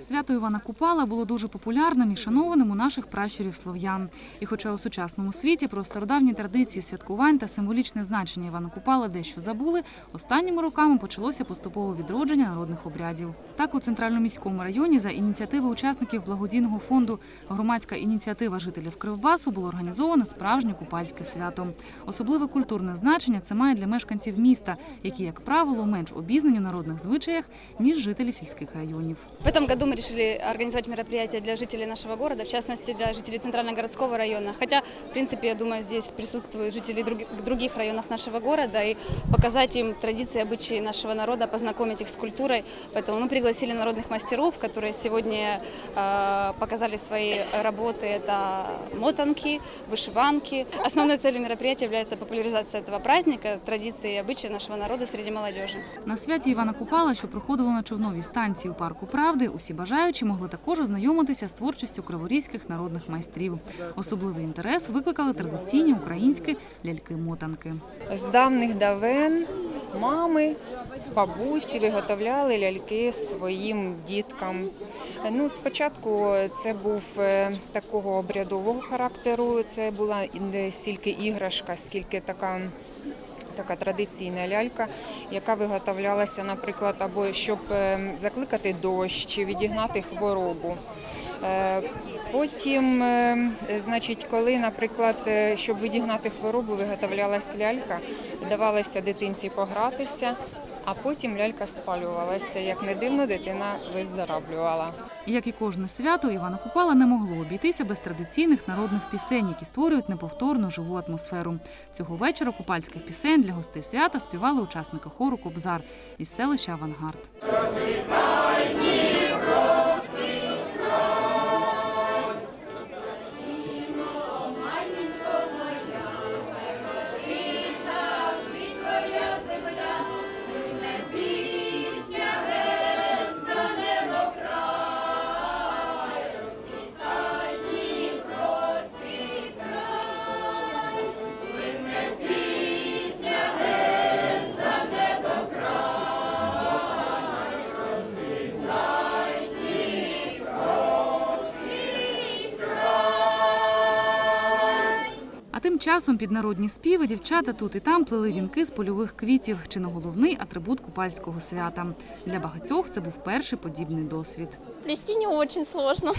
Свято Івана Купала було дуже популярним і шанованим у наших пращурів слов'ян. І хоча у сучасному світі про стародавні традиції святкувань та символічне значення Івана Купала дещо забули, останніми роками почалося поступове відродження народних обрядів. Так, у центральному міському районі за ініціативи учасників благодійного фонду Громадська ініціатива жителів Кривбасу було організовано справжнє купальське свято. Особливе культурне значення це має для мешканців міста, які, як правило, менш обізнані у народних звичаях ніж жителі сільських районів. В этом году мы решили организовать мероприятие для жителей нашего города, в частности для жителей Центрально-городского района. Хотя, в принципе, я думаю, здесь присутствуют жители друг- других районов нашего города и показать им традиции, обычаи нашего народа, познакомить их с культурой. Поэтому мы пригласили народных мастеров, которые сегодня э, показали свои работы. Это мотанки, вышиванки. Основной целью мероприятия является популяризация этого праздника, традиций и обычаев нашего народа среди молодежи. На святі Івана Купала, що проходило на човновій станції у парку Правди, усі бажаючі могли також ознайомитися з творчістю криворізьких народних майстрів. Особливий інтерес викликали традиційні українські ляльки-мотанки. З давних давен мами, бабусі виготовляли ляльки своїм діткам. Ну, спочатку це був е, такого обрядового характеру. Це була не стільки іграшка, скільки така. Така традиційна лялька, яка виготовлялася, наприклад, або щоб е, закликати дощ чи відігнати хворобу. Е, Потім, е, значить, коли, наприклад, щоб відігнати хворобу, виготовлялася лялька, давалося дитинці погратися, а потім лялька спалювалася. Як не дивно, дитина виздоравлювала. Як і кожне свято, Івана Купала не могло обійтися без традиційних народних пісень, які створюють неповторну живу атмосферу. Цього вечора купальських пісень для гостей свята співали учасники хору Кобзар із селища Авангард. А тим часом під народні співи дівчата тут і там плели вінки з польових квітів, чи не головний атрибут купальського свята. Для багатьох це був перший подібний досвід. Плести не очень сложно.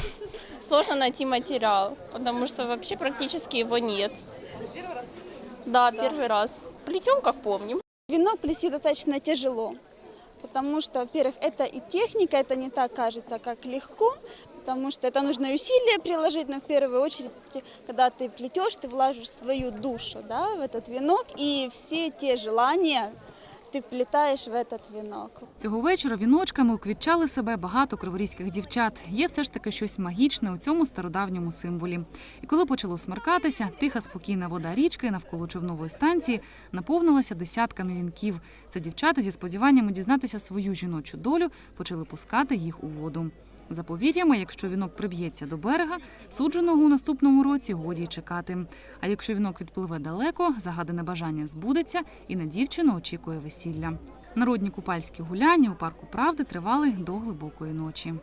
Сложно найти материал, потому что вообще практически его нет. Первый раз? Да, первый раз. Плетем, как помним. Венок плести достаточно тяжело, потому что, во-первых, это и техника, это не так кажется, как легко, потому что это нужно и усилия приложить, но в первую очередь, когда ты плетешь, ты вложишь свою душу да, в этот венок, и все те желания ты вплетаешь в этот венок. Цього вечора віночками уквітчали себе багато криворізьких дівчат. Є все ж таки щось магічне у цьому стародавньому символі. І коли почало смеркатися, тиха спокійна вода річки навколо човнової станції наповнилася десятками вінків. Це дівчата зі сподіваннями дізнатися свою жіночу долю почали пускати їх у воду. За повір'ями, якщо вінок приб'ється до берега, судженого у наступному році годі чекати. А якщо вінок відпливе далеко, загадане бажання збудеться і на дівчину очікує весілля. Народні купальські гуляння у парку правди тривали до глибокої ночі.